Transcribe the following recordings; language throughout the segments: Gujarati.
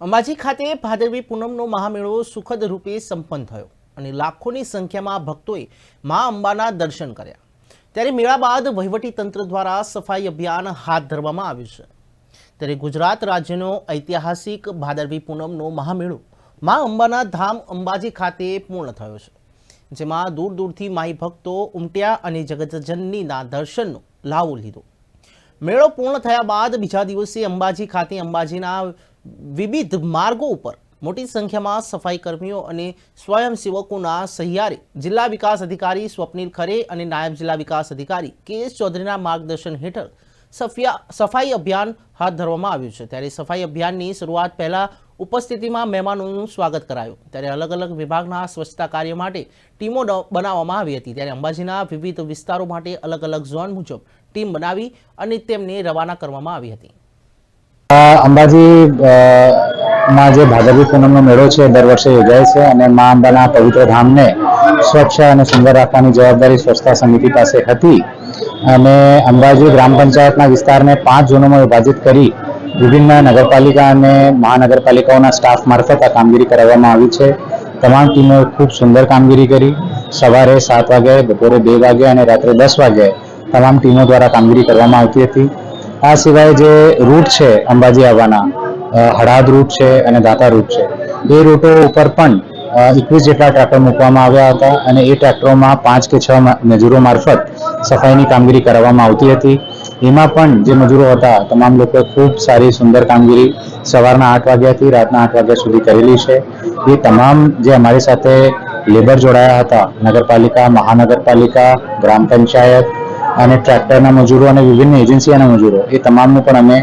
અંબાજી ખાતે ભાદરવી પૂનમનો મહામેળો સુખદ રૂપે સંપન્ન થયો અને લાખોની સંખ્યામાં ભક્તોએ મા અંબાના દર્શન કર્યા. ત્યારે મેળા બાદ વહીવટી તંત્ર દ્વારા સફાઈ અભિયાન હાથ ધરવામાં આવ્યું છે. ત્યારે ગુજરાત રાજ્યનો ઐતિહાસિક ભાદરવી પૂનમનો મહામેળો મા અંબાના ધામ અંબાજી ખાતે પૂર્ણ થયો છે. જેમાં દૂર દૂરથી માઈ ભક્તો ઉમટ્યા અને જગતજનનીના દર્શનનો લાવો લીધો. મેળો પૂર્ણ થયા બાદ બીજા દિવસે અંબાજી ખાતે અંબાજીના વિવિધ માર્ગો ઉપર મોટી સંખ્યામાં સફાઈ કર્મીઓ અને સ્વયંસેવકોના સહિયારે જિલ્લા વિકાસ અધિકારી સ્વપ્નિલ ખરે અને નાયબ જિલ્લા વિકાસ અધિકારી કે ચૌધરીના માર્ગદર્શન હેઠળ સફિયા સફાઈ અભિયાન હાથ ધરવામાં આવ્યું છે. ત્યારે સફાઈ અભિયાનની શરૂઆત પહેલાં ઉપસ્થિતિમાં મહેમાનોનું સ્વાગત કરાયું. ત્યારે અલગ અલગ વિભાગના સ્વચ્છતા કાર્ય માટે ટીમો બનાવવામાં આવી હતી. ત્યારે અંબાજીના વિવિધ વિસ્તારો માટે અલગ અલગ ઝોન મુજબ ટીમ બનાવી અને તેમને રવાના કરવામાં આવી હતી. અંબાજી માં જે ભાદરવી પૂનમનો મેળો છે, દર વર્ષે યોજાય છે અને મા અંબાના પવિત્ર ધામને સ્વચ્છ અને સુંદર રાખવાની જવાબદારી સ્વચ્છતા સમિતિ પાસે હતી. અને અંબાજી ગ્રામ પંચાયતના વિસ્તારને પાંચ ઝોનોમાં વિભાજિત કરી વિભિન્ન નગરપાલિકા અને મહાનગરપાલિકાઓના સ્ટાફ મારફત આ કામગીરી કરાવવામાં આવી છે. તમામ ટીમોએ ખૂબ સુંદર કામગીરી કરી. સવારે સાત વાગે બપોરે બે વાગે અને રાત્રે દસ વાગે તમામ ટીમો દ્વારા કામગીરી કરવામાં આવતી હતી. આ સિવાય જે રૂટ છે અંબાજી આવવાના હળાદ રૂટ છે અને દાતા રૂટ છે, એ રૂટો ઉપર પણ એકવીસ જેટલા ટ્રેક્ટર મૂકવામાં આવ્યા હતા અને એ ટ્રેક્ટરોમાં પાંચ કે છ મજૂરો મારફત સફાઈની કામગીરી કરાવવામાં આવતી હતી. એમાં પણ જે મજૂરો હતા, તમામ લોકોએ ખૂબ સારી સુંદર કામગીરી સવારના આઠ વાગ્યાથી રાતના આઠ વાગ્યા સુધી કરેલી છે. એ તમામ જે અમારી સાથે લેબર જોડાયા હતા, નગરપાલિકા, મહાનગરપાલિકા, ગ્રામ પંચાયત અને ટ્રેક્ટરના મજૂરો અને વિભિન્ન એજન્સીઓના મજૂરો એ તમામનું પણ અમે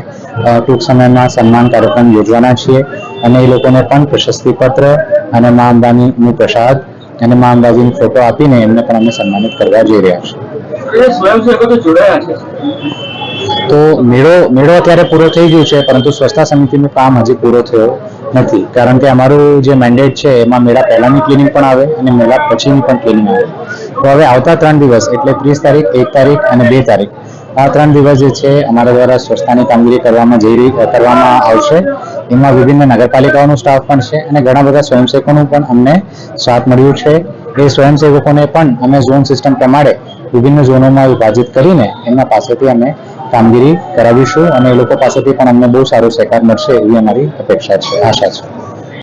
ટૂંક સમયમાં સન્માન કાર્યક્રમ યોજવાના છીએ. અને એ લોકોને પણ પ્રશસ્તિપત્ર અને મા અંબાનીનું પ્રસાદ અને મા અંબાજીનો ફોટો આપીને એમને પણ અમે સન્માનિત કરવા જઈ રહ્યા છીએ. તો તો મેળો મેળો અત્યારે પૂરો થઈ ગયો છે પરંતુ સ્વચ્છતા સમિતિનું કામ હજી પૂરો થયો નથી. કારણ કે અમારું જે મેન્ડેટ છે એમાં મેળા પહેલાની ક્લિનિંગ પણ આવે અને મેળા પછીની પણ ક્લિનિંગ આવે. તો હવે આવતા ત્રણ દિવસ, એટલે ત્રીસ તારીખ, એક તારીખ અને બે તારીખ. આ ત્રણ દિવસ જે છે, અમારા દ્વારા સ્વચ્છતાની કામગીરી કરવામાં જઈ રહી કરવામાં આવશે. એમાં વિભિન્ન નગરપાલિકાઓનો સ્ટાફ પણ છે અને ઘણા બધા સ્વયંસેવકોનું પણ અમને સાથ મળ્યું છે. એ સ્વયંસેવકોને પણ અમે ઝોન સિસ્ટમ પ્રમાણે વિભિન્ન ઝોનોમાં વિભાજિત કરીને એમના પાસેથી અમે કામગીરી કરાવીશું અને એ લોકો પાસેથી પણ અમને બહુ સારો સહકાર મળશે એવી અમારી અપેક્ષા છે, આશા છે.